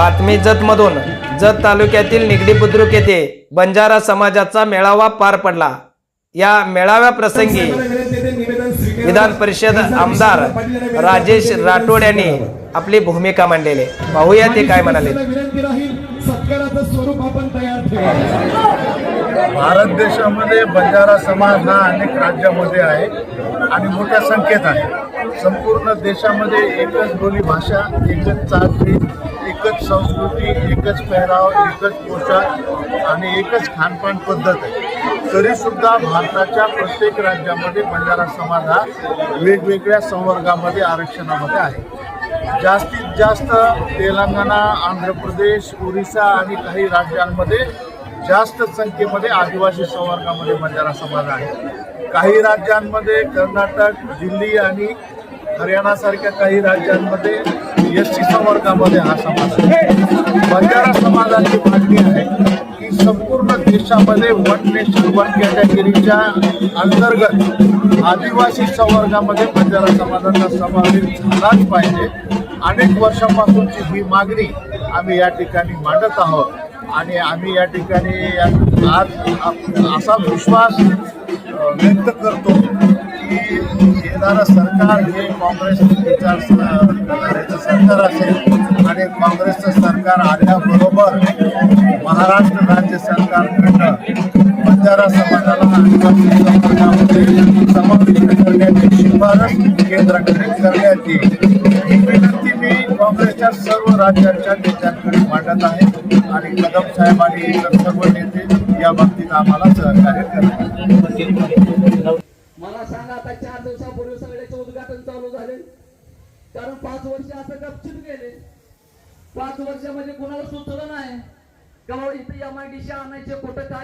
बातमी जतमधून. जत तालुक्यातील निगडी बुद्रुक येथे बंजारा समाजाचा मेळावा पार पडला. या मेळाव्या प्रसंगी विधान परिषद आमदार राजेश राठोड यांनी आपली भूमिका मांडलेली. पाहूया ते काय म्हणाले. भारत देशामध्ये बंजारा समाज हा अनेक राज्यामध्ये आहे आणि मोठ्या संख्येत आहे. संपूर्ण देशामध्ये एकच बोली भाषा एकच चालती संस्कृती एकच पेहराव एकच पोशाख आणि एकच खानपान पद्धत आहे. तरीसुद्धा भारताच्या प्रत्येक राज्यामध्ये बंजारा समाज हा वेगवेगळ्या संवर्गामध्ये आरक्षणामध्ये आहे. जास्तीत जास्त तेलंगणा आंध्र प्रदेश ओरिसा आणि काही राज्यांमध्ये जास्त संख्येमध्ये आदिवासी संवर्गामध्ये बंजारा समाज आहे. काही राज्यांमध्ये कर्नाटक दिल्ली आणि हरियाणासारख्या काही राज्यांमध्ये एस सी वर्गामध्ये हा समाज आहे. बंजारा समाजाची मागणी आहे की संपूर्ण देशामध्ये वन नेशन वन कॅटेगरीच्या अंतर्गत आदिवासी संवर्गामध्ये बंजारा समाजाचा समावेश झालाच पाहिजे. अनेक वर्षापासूनची ही मागणी आम्ही या ठिकाणी मांडत आहोत. आणि आम्ही या ठिकाणी आज असा विश्वास व्यक्त करतो की येणारं सरकार हे काँग्रेस विचार सुंदर असेल आणि काँग्रेसचं सरकार आल्याबरोबर महाराष्ट्र राज्य सरकारकडनं बंजारा समाजाला आदिवासी समाजामध्ये समाविष्ट करण्याची शिफारस केंद्राकडे करण्यात येईल ही विनंती मी काँग्रेसच्या सर्व राज्यांच्या नेत्यांकडे मांडत आहे आणि कदम साहेब आणि इतर सर्व नेते या बाबतीत आम्हाला सहकार्य करतात मला सांगा आता चार दिवसापूर्वी सगळ्याचे उद्घाटन चालू झाले. कारण पाच वर्ष असं गपचिप गेले. पाच वर्षामध्ये कोणाला सुचलं नाही. का इथे एम आय डी आणायचे कुठं काय